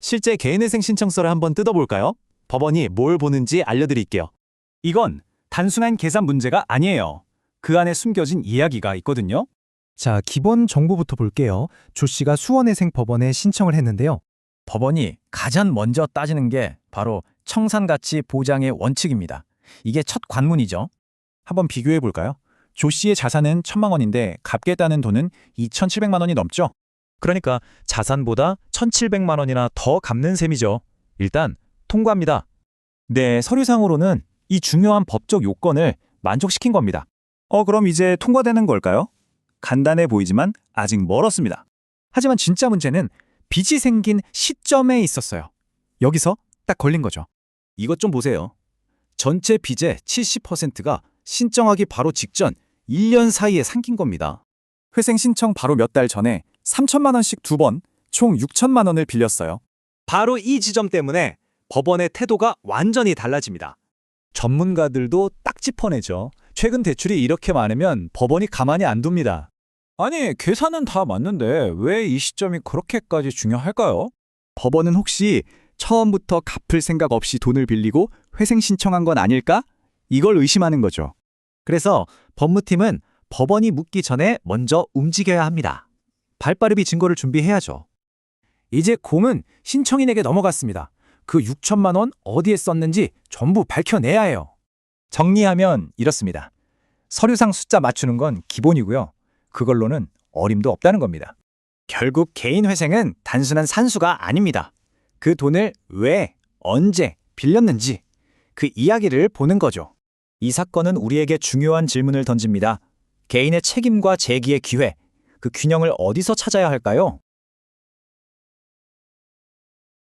실제 개인회생 신청서를 한번 뜯어볼까요? 법원이 뭘 보는지 알려드릴게요. 이건 단순한 계산 문제가 아니에요. 그 안에 숨겨진 이야기가 있거든요. 자, 기본 정보부터 볼게요. 조 씨가 수원회생 법원에 신청을 했는데요. 법원이 가장 먼저 따지는 게 바로 청산가치 보장의 원칙입니다. 이게 첫 관문이죠. 한번 비교해 볼까요? 조 씨의 자산은 천만 원인데 갚겠다는 돈은 2,700만 원이 넘죠. 그러니까 자산보다 1,700만 원이나 더 갚는 셈이죠. 일단 통과합니다. 네, 서류상으로는 이 중요한 법적 요건을 만족시킨 겁니다. 어, 그럼 이제 통과되는 걸까요? 간단해 보이지만 아직 멀었습니다. 하지만 진짜 문제는 빚이 생긴 시점에 있었어요. 여기서 딱 걸린 거죠. 이것 좀 보세요. 전체 빚의 70%가 신청하기 바로 직전 1년 사이에 삼킨 겁니다. 회생 신청 바로 몇 달 전에 3천만 원씩 두 번, 총 6천만 원을 빌렸어요. 바로 이 지점 때문에 법원의 태도가 완전히 달라집니다. 전문가들도 딱 짚어내죠. 최근 대출이 이렇게 많으면 법원이 가만히 안 둡니다. 아니, 계산은 다 맞는데 왜 이 시점이 그렇게까지 중요할까요? 법원은 혹시 처음부터 갚을 생각 없이 돈을 빌리고 회생 신청한 건 아닐까? 이걸 의심하는 거죠. 그래서 법무팀은 법원이 묻기 전에 먼저 움직여야 합니다. 발빠르비 증거를 준비해야죠. 이제 공은 신청인에게 넘어갔습니다. 그 6천만 원 어디에 썼는지 전부 밝혀내야 해요. 정리하면 이렇습니다. 서류상 숫자 맞추는 건 기본이고요. 그걸로는 어림도 없다는 겁니다. 결국 개인 회생은 단순한 산수가 아닙니다. 그 돈을 왜, 언제 빌렸는지 그 이야기를 보는 거죠. 이 사건은 우리에게 중요한 질문을 던집니다. 개인의 책임과 재기의 기회, 그 균형을 어디서 찾아야 할까요?